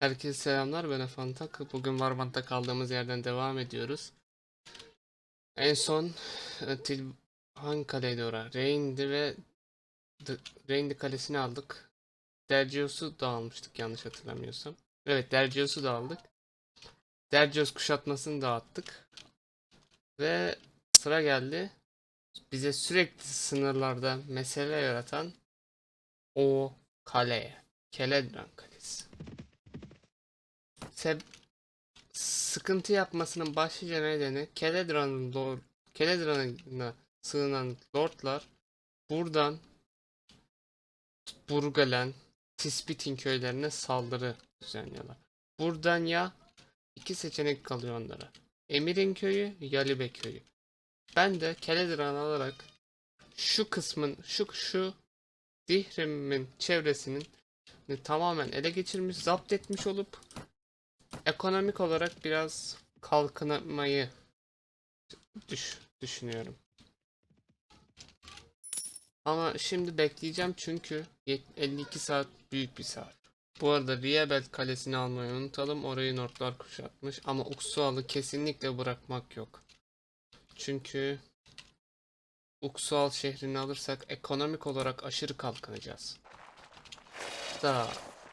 Herkese selamlar ben Afantak. Bugün Varvant'ta kaldığımız yerden devam ediyoruz. En son e, Til hangi kaleydi ora? Rein'di ve Rein'di kalesini aldık. Dercios'u da almıştık yanlış hatırlamıyorsam. Evet Dercios'u da aldık. Dercios kuşatmasını dağıttık. Ve sıra geldi. Bize sürekli sınırlarda mesele yaratan o kaleye. Keledran Kalesi. Seb sıkıntı yapmasının başlıca nedeni Keledran'ın lord Keledran'a sığınan lordlar buradan Burgalen, Tispit'in köylerine saldırı düzenliyorlar. Buradan ya iki seçenek kalıyor onlara. Emir'in köyü, Yalibe köyü. Ben de Keledran alarak şu kısmın, şu şu Dihrim'in çevresinin tamamen ele geçirmiş, zapt etmiş olup ekonomik olarak biraz kalkınmayı düş düşünüyorum. Ama şimdi bekleyeceğim çünkü yet- 52 saat büyük bir saat. Bu arada Riebel kalesini almayı unutalım. Orayı Nordlar kuşatmış ama Uksual'ı kesinlikle bırakmak yok. Çünkü Uksual şehrini alırsak ekonomik olarak aşırı kalkınacağız. Da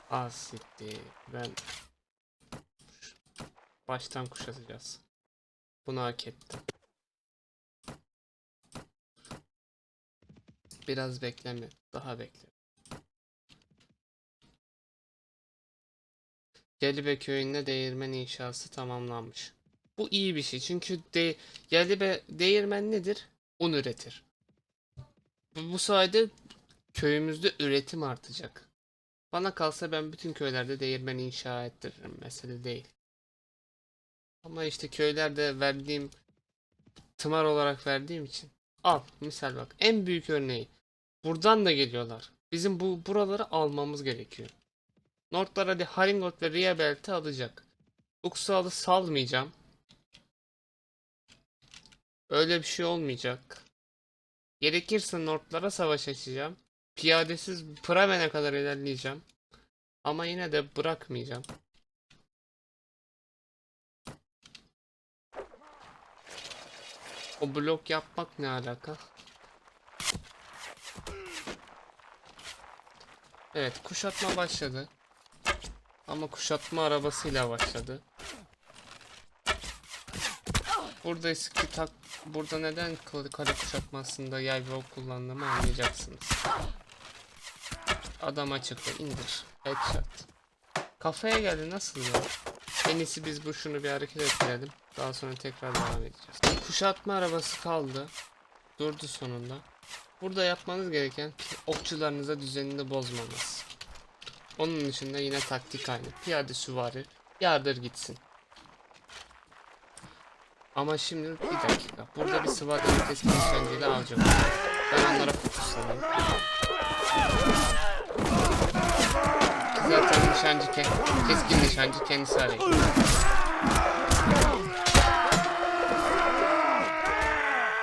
asitti. Ben baştan kuşatacağız. Bunu hak ettim. Biraz bekleme. Daha bekle. Gelibe köyünde değirmen inşası tamamlanmış. Bu iyi bir şey çünkü de Gelibe değirmen nedir? Un üretir. Bu, bu sayede köyümüzde üretim artacak. Bana kalsa ben bütün köylerde değirmen inşa ettiririm. Mesele değil. Ama işte köylerde verdiğim tımar olarak verdiğim için al misal bak en büyük örneği buradan da geliyorlar. Bizim bu buraları almamız gerekiyor. Nordlar hadi Haringot ve Riebelt'i alacak. Uksal'ı salmayacağım. Öyle bir şey olmayacak. Gerekirse Nordlara savaş açacağım. Piyadesiz Praven'e kadar ilerleyeceğim. Ama yine de bırakmayacağım. O blok yapmak ne alaka? Evet, kuşatma başladı. Ama kuşatma arabasıyla başladı. Burada eski tak burada neden kale kuşatmasında yay ve ok kullandığımı anlayacaksınız. Adam açıkta indir. Headshot. Kafaya geldi nasıl ya? En iyisi biz bu şunu bir hareket ettirelim. Daha sonra tekrar devam edeceğiz. Kuşatma arabası kaldı. Durdu sonunda. Burada yapmanız gereken okçularınıza düzenini bozmanız. Onun dışında yine taktik aynı. Piyade süvari yardır gitsin. Ama şimdi bir dakika. Burada bir SWAT keskin nişancıyla alacağım. Ben onlara fokuslanayım. Zaten nişancı ke keskin nişancı kendisi arıyor.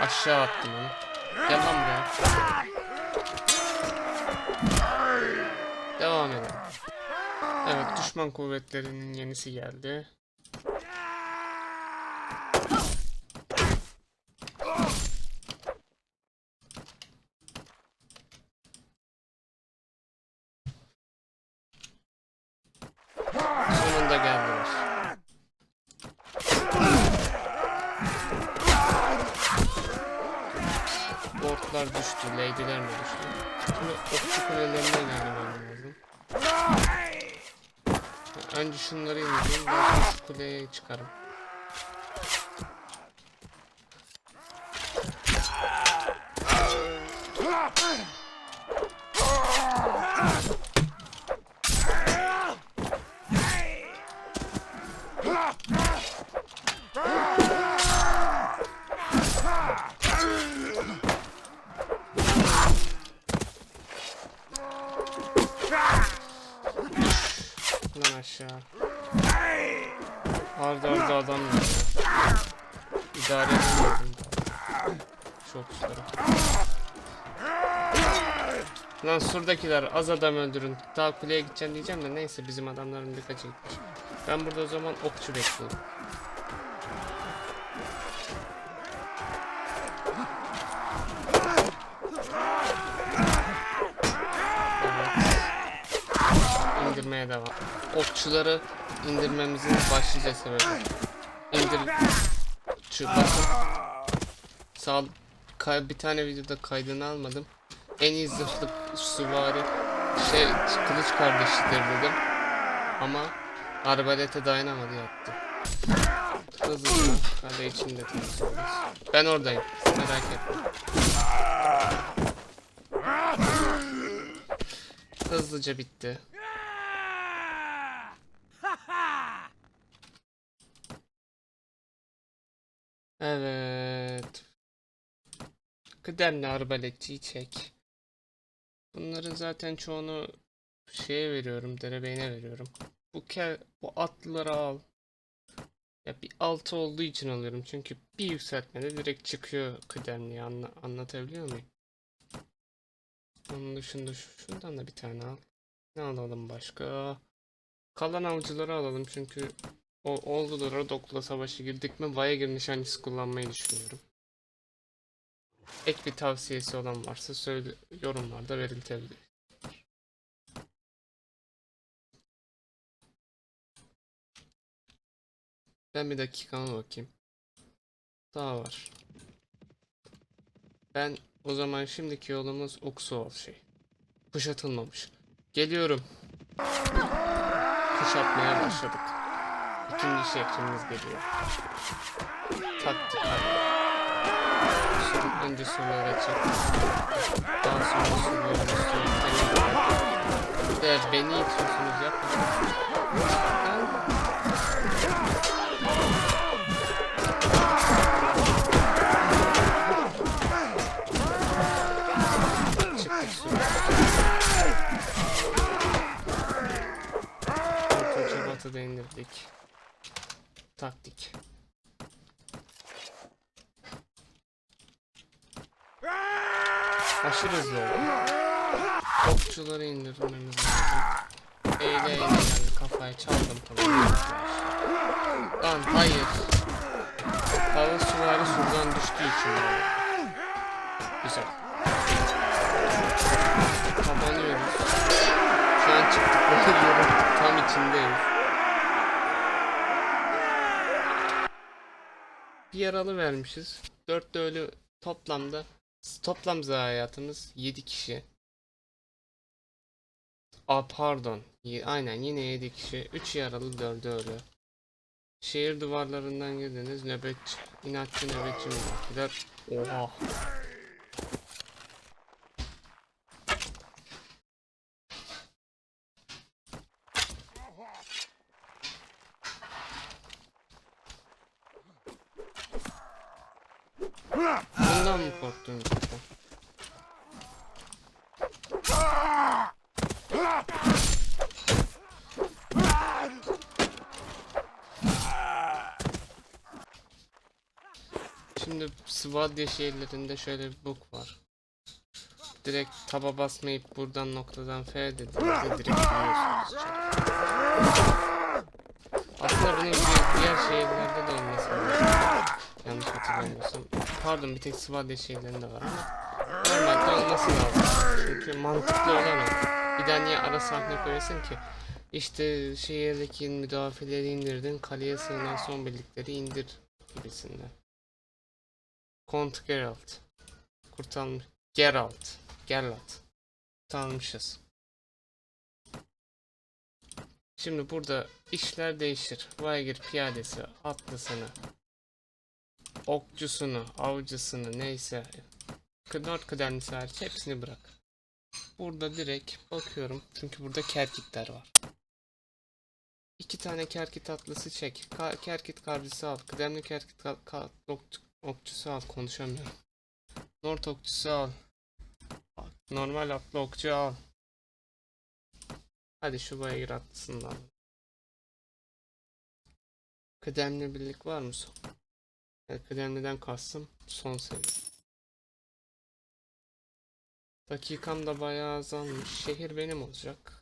Aşağı attım onu. Gel lan buraya. Devam edelim. Evet düşman kuvvetlerinin yenisi geldi. Sonunda geldiler. Lordlar düştü, lady'ler mi düştü? Şimdi okçu kulelerine ilerlemem lazım. Önce şunları indireyim, sonra şu kuleye çıkarım. Lan aşağı. Arda arda adam. İdare edemiyorum. Çok zor. Lan surdakiler az adam öldürün. Daha kuleye gideceğim diyeceğim de neyse bizim adamların birkaçı gitmiş. Ben burada o zaman okçu bekliyorum. İndirmeye devam. Okçuları indirmemizin başlıca sebebi. İndir... Şu bakın. Sağ kay- bir tane videoda kaydını almadım. En iyi zırhlı süvari şey kılıç kardeşidir dedim. Ama arbalete dayanamadı yattı. Hızlıca kale içinde temizliyoruz. Ben oradayım. Merak etme. Hızlıca bitti. Evet. Kıdemli arbaletçiyi çek. Bunların zaten çoğunu şeye veriyorum, derebeyine veriyorum. Bu ke bu atlıları al. Ya bir altı olduğu için alıyorum çünkü bir yükseltmede direkt çıkıyor kıdemliye anla anlatabiliyor muyum? Onun dışında şu- şundan da bir tane al. Ne alalım başka? Kalan avcıları alalım çünkü o oldulara Dokla Savaşı girdik mi Vaya nişancısı kullanmayı düşünüyorum. Ek bir tavsiyesi olan varsa söyle yorumlarda belirtebilir. Ben bir dakikama bakayım. Daha var. Ben o zaman şimdiki yolumuz Uksuol şey. Kuşatılmamış. Geliyorum. Kuşatmaya başladık. İkinci şehrimiz geliyor. Taktik. Sur, önce surlara çek. Daha sonra surları üstüne Evet beni itiyorsunuz yapma. Ben- Çıktık surlara. Ortaca batıda indirdik. Taktik. Aşırı hızlı oldu. Okçuları indirmemiz lazım. Eyle eyle geldi kafaya çaldım tamam. Lan hayır. Hava süvari surdan düştüğü için böyle. Güzel. Kapanıyoruz. Şu an çıktıkları yerin tam içindeyiz. Bir yaralı vermişiz. 4 de ölü toplamda toplam zayiatımız 7 kişi. Aa pardon. Aynen yine 7 kişi. 3 yaralı 4 ölü. Şehir duvarlarından girdiniz. Nöbetçi, inatçı nöbetçi müdafiler. Oha. Bundan mı korktun cidden? Şimdi Svadya şehirlerinde şöyle bir bug var. Direkt taba basmayıp buradan noktadan F dediğinizde direkt giriyorsunuz Pardon bir tek Svadya şehirlerinde var ama normalde olması lazım. Çünkü mantıklı olan o. Bir daha niye ara sahne koyasın ki? İşte şehirdeki müdafileri indirdin, kaleye sığınan son birlikleri indir gibisinden. Kont Geralt. Kurtarmış. Geralt. Geralt. Kurtarmışız. Şimdi burada işler değişir. Vaygir piyadesi, atlısını, okçusunu, avcısını neyse. Knort kıdemlisi hariç hepsini bırak. Burada direkt bakıyorum. Çünkü burada kerkitler var. İki tane kerkit atlısı çek. Ka kerkit kavcısı al. Kıdemli kerkit ka- ka- ok- okçusu al. Konuşamıyorum. Nort okçusu al. Normal atlı okçu al. Hadi şu bayır atlısını da al. Kıdemli birlik var mı kıdemliden kastım son seviye. Dakikam da bayağı azalmış. Şehir benim olacak.